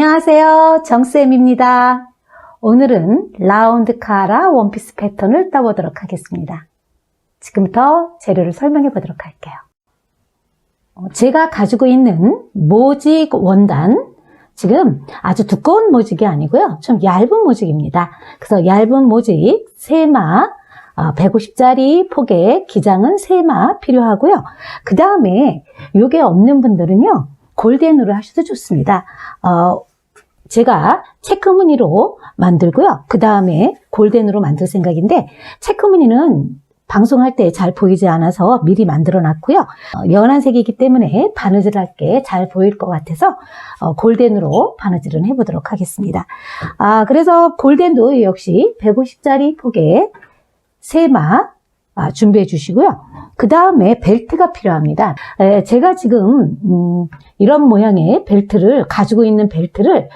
안녕하세요. 정쌤입니다. 오늘은 라운드 카라 원피스 패턴을 떠보도록 하겠습니다. 지금부터 재료를 설명해 보도록 할게요. 어, 제가 가지고 있는 모직 원단, 지금 아주 두꺼운 모직이 아니고요. 좀 얇은 모직입니다. 그래서 얇은 모직 3마, 150짜리 폭의 기장은 3마 필요하고요. 그 다음에 이게 없는 분들은요. 골덴으로 하셔도 좋습니다. 어, 제가 체크 무늬로 만들고요. 그 다음에 골덴으로 만들 생각인데 체크 무늬는 방송할 때 잘 보이지 않아서 미리 만들어 놨고요. 어, 연한색이기 때문에 바느질 할 게 잘 보일 것 같아서 어, 골덴으로 바느질은 해보도록 하겠습니다. 아, 그래서 골덴도 역시 150짜리 폭에 3마 아, 준비해 주시고요. 그 다음에 벨트가 필요합니다. 에, 제가 지금 음, 이런 모양의 벨트를 가지고 있는 벨트를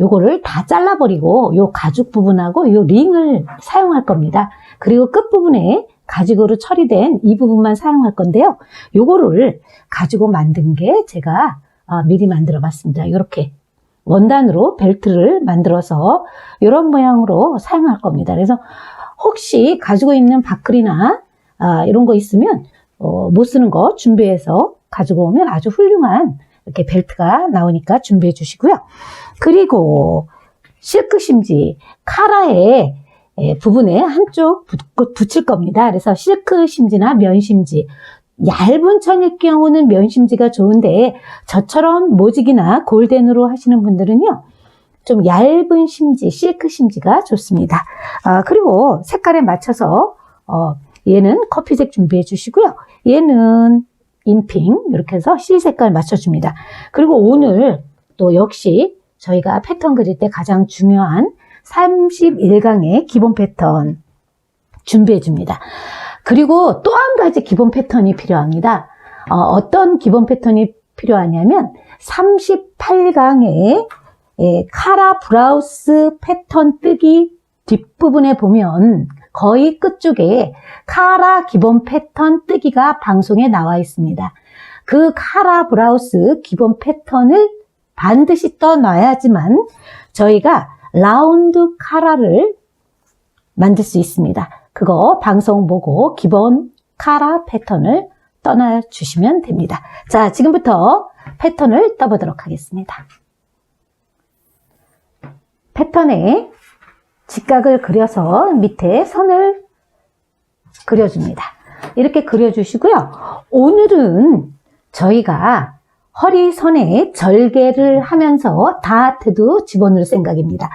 요거를 다 잘라버리고 요 가죽 부분하고 요 링을 사용할 겁니다. 그리고 끝부분에 가죽으로 처리된 이 부분만 사용할 건데요. 요거를 가지고 만든 게 제가 아, 미리 만들어 봤습니다. 이렇게 원단으로 벨트를 만들어서 이런 모양으로 사용할 겁니다. 그래서 혹시 가지고 있는 바클이나 아, 이런 거 있으면 어, 못 쓰는 거 준비해서 가지고 오면 아주 훌륭한 이렇게 벨트가 나오니까 준비해 주시고요. 그리고 실크 심지 카라의 에, 부분에 한쪽 붙, 붙일 겁니다. 그래서 실크 심지나 면 심지 얇은 천일 경우는 면 심지가 좋은데 저처럼 모직이나 골덴으로 하시는 분들은요. 좀 얇은 심지, 실크 심지가 좋습니다. 아, 그리고 색깔에 맞춰서 어, 얘는 커피색 준비해 주시고요. 얘는 인핑 이렇게 해서 실 색깔 맞춰줍니다. 그리고 오늘 또 역시 저희가 패턴 그릴 때 가장 중요한 31강의 기본 패턴 준비해 줍니다. 그리고 또 한 가지 기본 패턴이 필요합니다. 어, 떤 기본 패턴이 필요하냐면 38강의 예, 카라 브라우스 패턴 뜨기 뒷부분에 보면 거의 끝쪽에 카라 기본 패턴 뜨기가 방송에 나와 있습니다. 그 카라 브라우스 기본 패턴을 반드시 떠놔야지만 저희가 라운드 카라를 만들 수 있습니다. 그거 방송 보고 기본 카라 패턴을 떠나 주시면 됩니다. 자, 지금부터 패턴을 떠보도록 하겠습니다. 패턴에 직각을 그려서 밑에 선을 그려줍니다. 이렇게 그려주시고요. 오늘은 저희가 허리선에 절개를 하면서 다트도 집어넣을 생각입니다.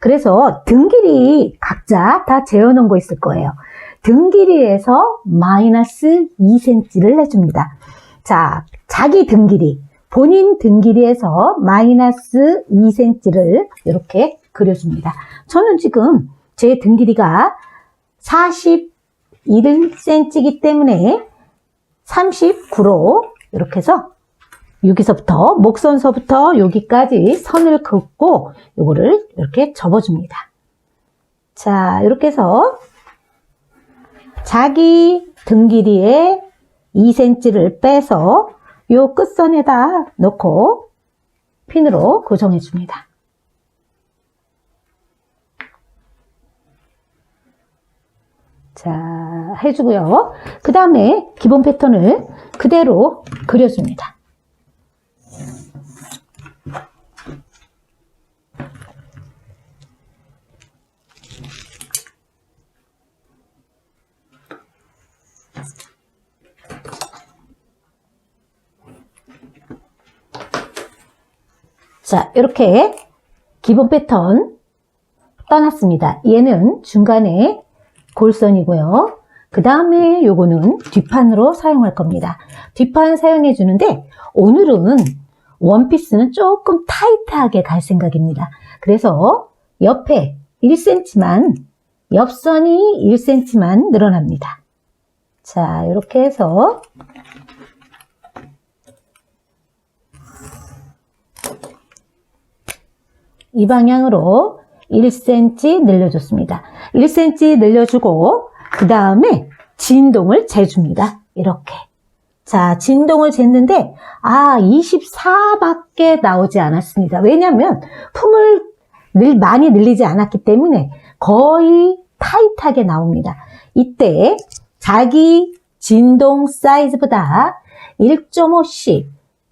그래서 등 길이 각자 다 재어놓은 거 있을 거예요. 등 길이에서 마이너스 2cm를 내줍니다. 자, 자기 등 길이, 본인 등 길이에서 마이너스 2cm를 이렇게 그려줍니다. 저는 지금 제 등 길이가 41cm이기 때문에 39로 이렇게 해서 여기서부터 목선서부터 여기까지 선을 긋고 요거를 이렇게 접어줍니다. 자, 이렇게 해서 자기 등 길이의 2cm를 빼서 요 끝선에다 놓고 핀으로 고정해 줍니다. 자, 해주고요. 그 다음에 기본 패턴을 그대로 그려줍니다. 자, 이렇게 기본 패턴 떠났습니다. 얘는 중간에 골선이고요. 그 다음에 요거는 뒷판으로 사용할 겁니다. 뒷판 사용해 주는데 오늘은 원피스는 조금 타이트하게 갈 생각입니다. 그래서 옆에 1cm만 옆선이 1cm만 늘어납니다. 자, 이렇게 해서 이 방향으로 1cm 늘려줬습니다. 1cm 늘려주고 그 다음에 진동을 재줍니다. 이렇게. 자, 진동을 쟀는데, 아, 24밖에 나오지 않았습니다. 왜냐면, 품을 늘 많이 늘리지 않았기 때문에 거의 타이트하게 나옵니다. 이때 자기 진동 사이즈보다 1.5씩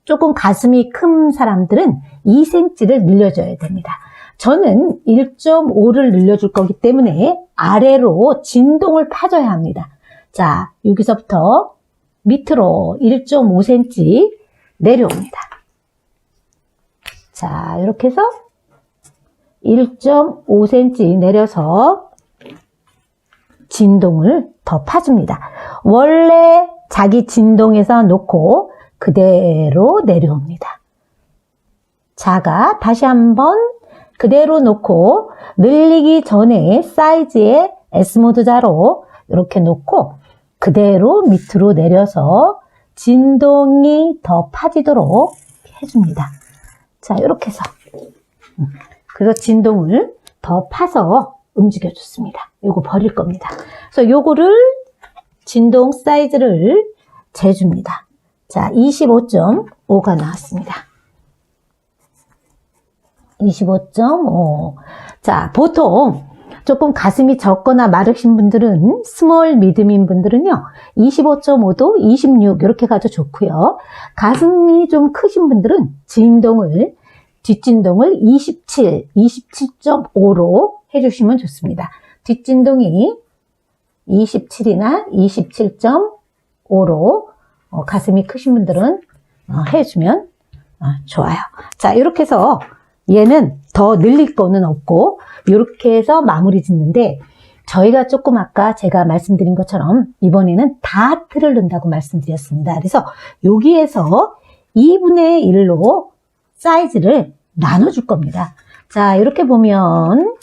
조금 가슴이 큰 사람들은 2cm를 늘려줘야 됩니다. 저는 1.5를 늘려줄 거기 때문에 아래로 진동을 파줘야 합니다. 자, 여기서부터 밑으로 1.5cm 내려옵니다. 자, 이렇게 해서 1.5cm 내려서 진동을 더 파줍니다. 원래 자기 진동에서 놓고 그대로 내려옵니다. 자가 다시 한번 그대로 놓고 늘리기 전에 사이즈의 S모드 자로 이렇게 놓고 그대로 밑으로 내려서 진동이 더 파지도록 해줍니다. 자, 이렇게 해서 음, 그래서 진동을 더 파서 움직여 줬습니다. 요거 버릴 겁니다. 그래서 요거를 진동 사이즈를 재줍니다. 자, 25.5가 나왔습니다. 25.5. 자, 보통 조금 가슴이 적거나 마르신 분들은 스몰 미드인 분들은요 25.5도 26 이렇게 가도 좋고요 가슴이 좀 크신 분들은 진동을 뒷진동을 27, 27.5로 해주시면 좋습니다. 뒷진동이 27이나 27.5로 어, 가슴이 크신 분들은 어, 해주면 어, 좋아요. 자, 이렇게 해서 얘는 더 늘릴 거는 없고 이렇게 해서 마무리 짓는데 저희가 조금 아까 제가 말씀드린 것처럼 이번에는 다트를 넣는다고 말씀드렸습니다. 그래서 여기에서 2분의 1로 사이즈를 나눠줄 겁니다. 자, 이렇게 보면,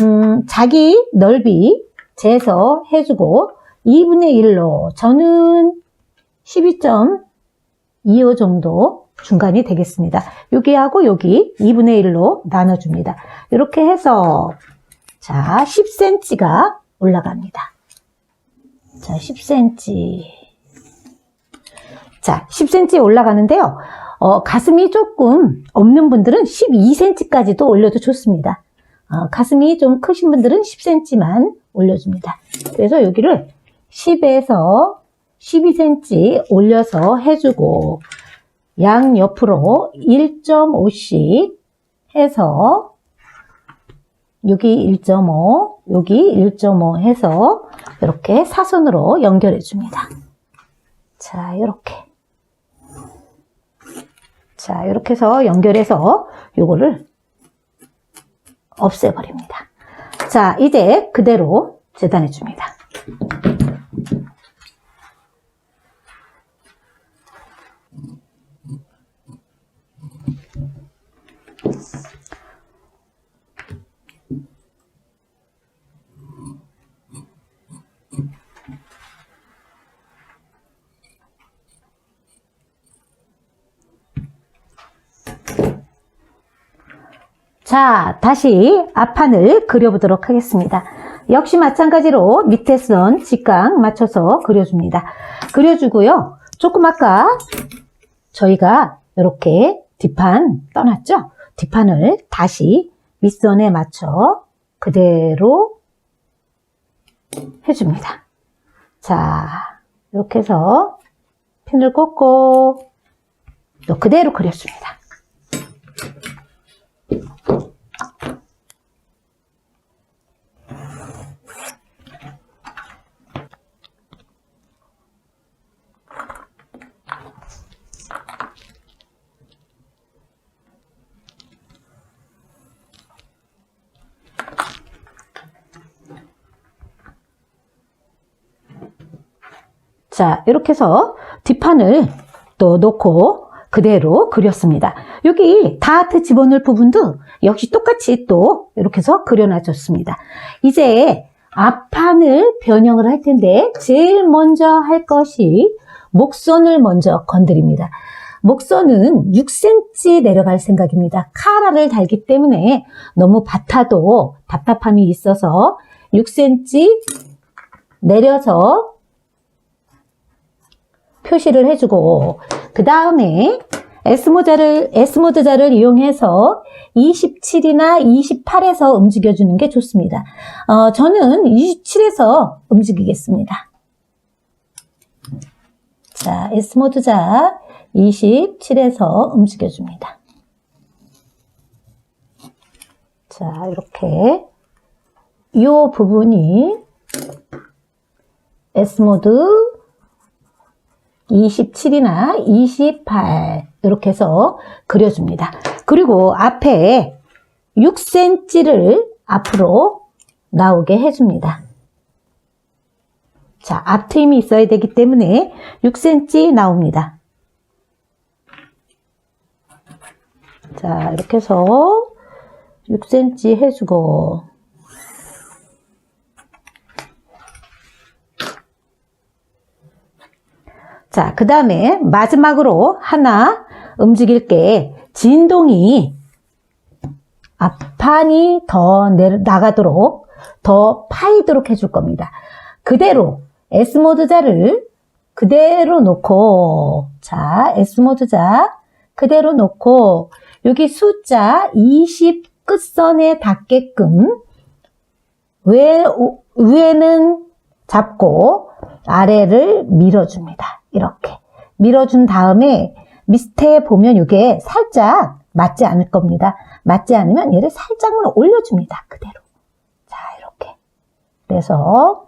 음, 자기 넓이 재서 해주고, 2분의 1로, 저는 12.25 정도 중간이 되겠습니다. 여기하고 여기 2분의 1로 나눠줍니다. 이렇게 해서, 자, 10cm가 올라갑니다. 자, 10cm. 자, 10cm 올라가는데요. 어, 가슴이 조금 없는 분들은 12cm까지도 올려도 좋습니다. 어, 가슴이 좀 크신 분들은 10cm만 올려줍니다. 그래서 여기를 10에서 12cm 올려서 해주고 양 옆으로 1.5씩 해서 여기 1.5, 여기 1.5 해서 이렇게 사선으로 연결해 줍니다. 자, 이렇게. 자, 이렇게 해서 연결해서 요거를 없애버립니다. 자, 이제 그대로 재단해 줍니다. 자, 다시 앞판을 그려보도록 하겠습니다. 역시 마찬가지로 밑에 선 직각 맞춰서 그려줍니다. 그려주고요. 조금 아까 저희가 이렇게 뒷판 떠났죠? 뒷판을 다시 윗선에 맞춰 그대로 해줍니다. 자, 이렇게 해서 핀을 꽂고 또 그대로 그려줍니다. 자, 이렇게 해서 뒷판을 또 놓고 그대로 그렸습니다. 여기 다트 집어넣을 부분도 역시 똑같이 또 이렇게 해서 그려놔줬습니다. 이제 앞판을 변형을 할 텐데 제일 먼저 할 것이 목선을 먼저 건드립니다. 목선은 6cm 내려갈 생각입니다. 카라를 달기 때문에 너무 밭아도 답답함이 있어서 6cm 내려서 표시를 해주고 그 다음에 S모자를, S모드자를 이용해서 27이나 28에서 움직여주는 게 좋습니다. 어, 저는 27에서 움직이겠습니다. 자, S모드자 27에서 움직여줍니다. 자, 이렇게 이 부분이 S모드 27이나 28 이렇게 해서 그려줍니다. 그리고 앞에 6cm를 앞으로 나오게 해줍니다. 자, 앞트임이 있어야 되기 때문에 6cm 나옵니다. 자, 이렇게 해서 6cm 해주고 자, 그 다음에 마지막으로 하나 움직일 게 진동이 앞판이 더 내- 나가도록 더 파이도록 해줄 겁니다. 그대로 S모드자를 그대로 놓고 자, S모드자 그대로 놓고 여기 숫자 20 끝선에 닿게끔 위, 위에는 잡고 아래를 밀어줍니다. 이렇게 밀어준 다음에 밑에 보면 이게 살짝 맞지 않을 겁니다. 맞지 않으면 얘를 살짝만 올려줍니다. 그대로. 자, 이렇게. 그래서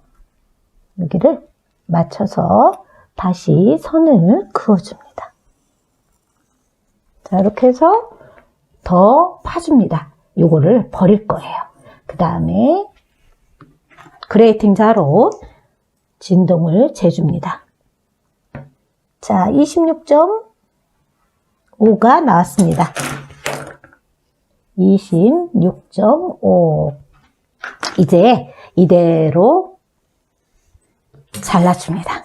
여기를 맞춰서 다시 선을 그어줍니다. 자, 이렇게 해서 더 파줍니다. 요거를 버릴 거예요. 그 다음에 그레이팅 자로 진동을 재줍니다. 자, 26.5가 나왔습니다. 26.5. 이제 이대로 잘라줍니다.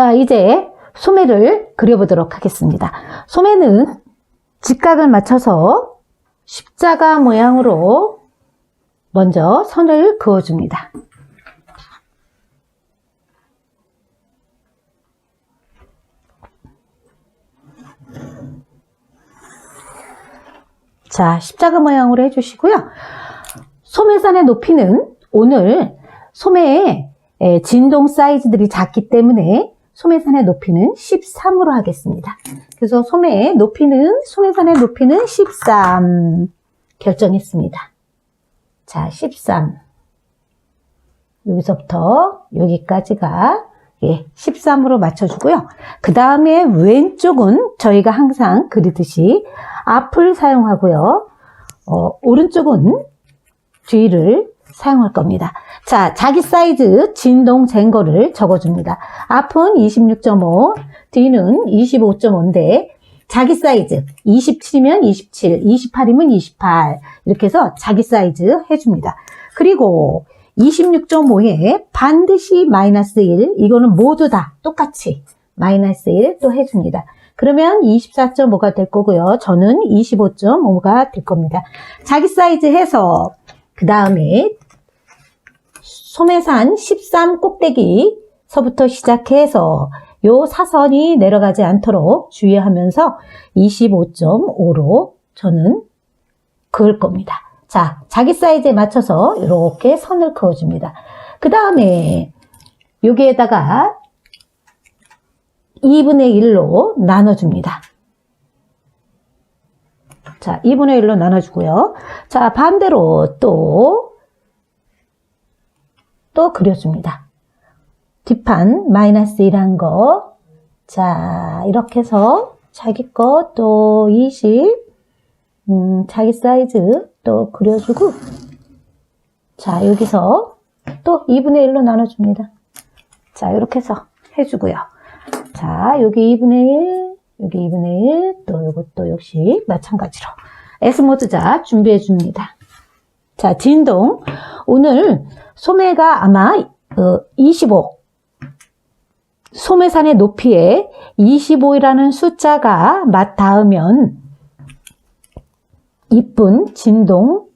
자, 이제 소매를 그려보도록 하겠습니다. 소매는 직각을 맞춰서 십자가 모양으로 먼저 선을 그어줍니다. 자, 십자가 모양으로 해주시고요. 소매선의 높이는 오늘 소매의 에, 진동 사이즈들이 작기 때문에 소매선의 높이는 13으로 하겠습니다. 그래서 소매의 높이는, 소매선의 높이는 13 결정했습니다. 자, 13. 여기서부터 여기까지가 예, 13으로 맞춰주고요. 그 다음에 왼쪽은 저희가 항상 그리듯이 앞을 사용하고요. 어, 오른쪽은 뒤를 사용할 겁니다. 자, 자기 사이즈 진동 젠거를 적어줍니다. 앞은 26.5, 뒤는 25.5인데 자기 사이즈 27이면 27, 28이면 28 이렇게 해서 자기 사이즈 해줍니다. 그리고 26.5에 반드시 마이너스 1 이거는 모두 다 똑같이 마이너스 1 또 해줍니다. 그러면 24.5가 될 거고요. 저는 25.5가 될 겁니다. 자기 사이즈 해서 그 다음에 소매산 13 꼭대기서부터 시작해서 요 사선이 내려가지 않도록 주의하면서 25.5로 저는 그을 겁니다. 자, 자기 사이즈에 맞춰서 이렇게 선을 그어줍니다. 그 다음에 여기에다가 2분의 1로 나눠줍니다. 자, 2분의 1로 나눠주고요. 자, 반대로 또, 또 그려줍니다. 뒷판 마이너스 1한 거. 자, 이렇게 해서 자기 거 또 20, 음, 자기 사이즈 또 그려주고, 자, 여기서 또 2분의 1로 나눠줍니다. 자, 이렇게 해서 해주고요. 자, 여기 2분의 1, 여기 2분의 1, 또 이것도 역시 마찬가지로 S모드자 준비해 줍니다. 자, 진동. 오늘 소매가 아마 어, 25. 소매산의 높이에 25이라는 숫자가 맞 닿으면 이쁜 진동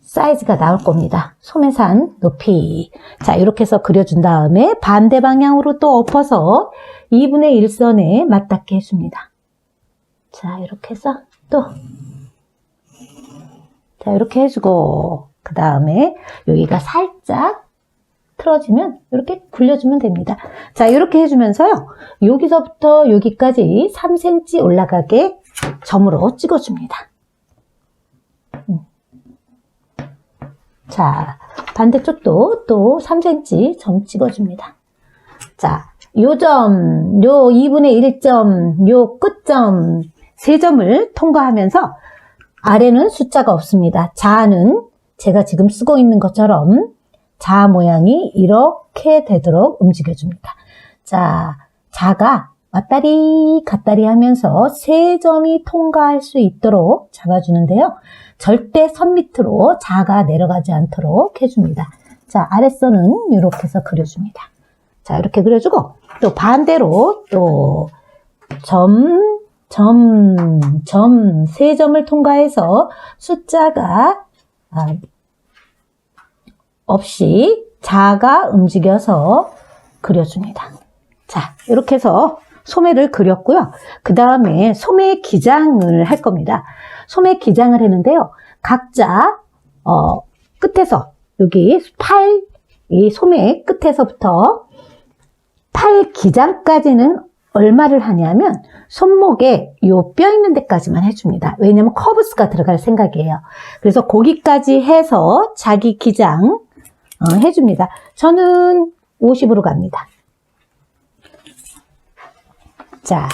사이즈가 나올 겁니다. 소매산 높이. 자, 이렇게 해서 그려준 다음에 반대 방향으로 또 엎어서 2분의 1선에 맞닿게 해줍니다. 자, 이렇게 해서 또. 자, 이렇게 해주고, 그 다음에 여기가 살짝 틀어지면 이렇게 굴려주면 됩니다. 자, 이렇게 해주면서요. 여기서부터 여기까지 3cm 올라가게 점으로 찍어줍니다. 음. 자, 반대쪽도 또 3cm 점 찍어줍니다. 자, 요 점, 요 2분의 1점, 요 끝점, 세 점을 통과하면서 아래는 숫자가 없습니다. 자는 제가 지금 쓰고 있는 것처럼 자 모양이 이렇게 되도록 움직여줍니다. 자, 자가 왔다리 갔다리 하면서 세 점이 통과할 수 있도록 잡아주는데요. 절대 선 밑으로 자가 내려가지 않도록 해줍니다. 자, 아랫선은 이렇게 해서 그려줍니다. 자, 이렇게 그려주고 또 반대로 또 점, 점, 점, 세 점을 통과해서 숫자가 아, 없이 자가 움직여서 그려줍니다. 자, 이렇게 해서 소매를 그렸고요. 그 다음에 소매 기장을 할 겁니다. 소매 기장을 했는데요. 각자 어, 끝에서 여기 팔, 이 소매 끝에서부터 팔 기장까지는 얼마를 하냐면 손목에 요 뼈 있는 데까지만 해줍니다. 왜냐면 커브스가 들어갈 생각이에요. 그래서 거기까지 해서 자기 기장 어, 해줍니다. 저는 50으로 갑니다. 자,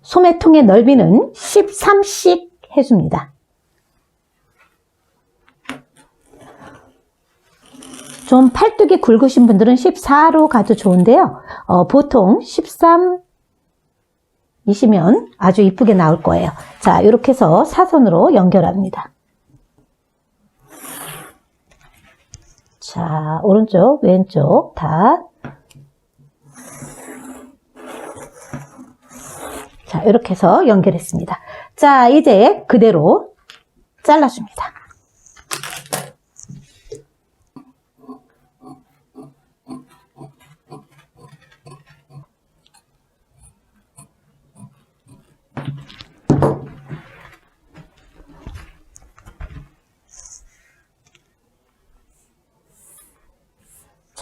소매통의 넓이는 13씩 해줍니다. 좀 팔뚝이 굵으신 분들은 14로 가도 좋은데요. 어, 보통 13 이시면 아주 이쁘게 나올 거예요. 자, 이렇게 해서 사선으로 연결합니다. 자, 오른쪽, 왼쪽 다. 자, 이렇게 해서 연결했습니다. 자, 이제 그대로 잘라줍니다.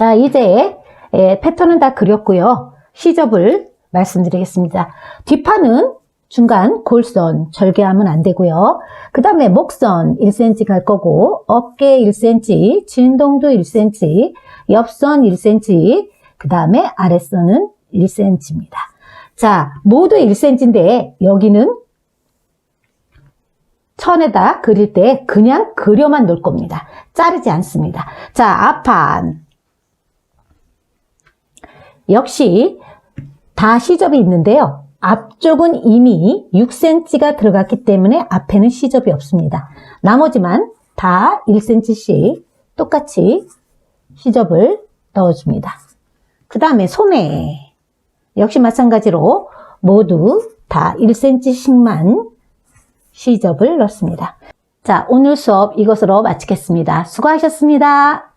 자, 이제 예, 패턴은 다 그렸고요. 시접을 말씀드리겠습니다. 뒷판은 중간 골선 절개하면 안 되고요. 그 다음에 목선 1cm 갈 거고 어깨 1cm, 진동도 1cm, 옆선 1cm, 그 다음에 아랫선은 1cm입니다. 자, 모두 1cm인데 여기는 천에다 그릴 때 그냥 그려만 놓을 겁니다. 자르지 않습니다. 자, 앞판 역시 다 시접이 있는데요. 앞쪽은 이미 6cm가 들어갔기 때문에 앞에는 시접이 없습니다. 나머지만 다 1cm씩 똑같이 시접을 넣어줍니다. 그 다음에 소매 역시 마찬가지로 모두 다 1cm씩만 시접을 넣습니다. 자, 오늘 수업 이것으로 마치겠습니다. 수고하셨습니다.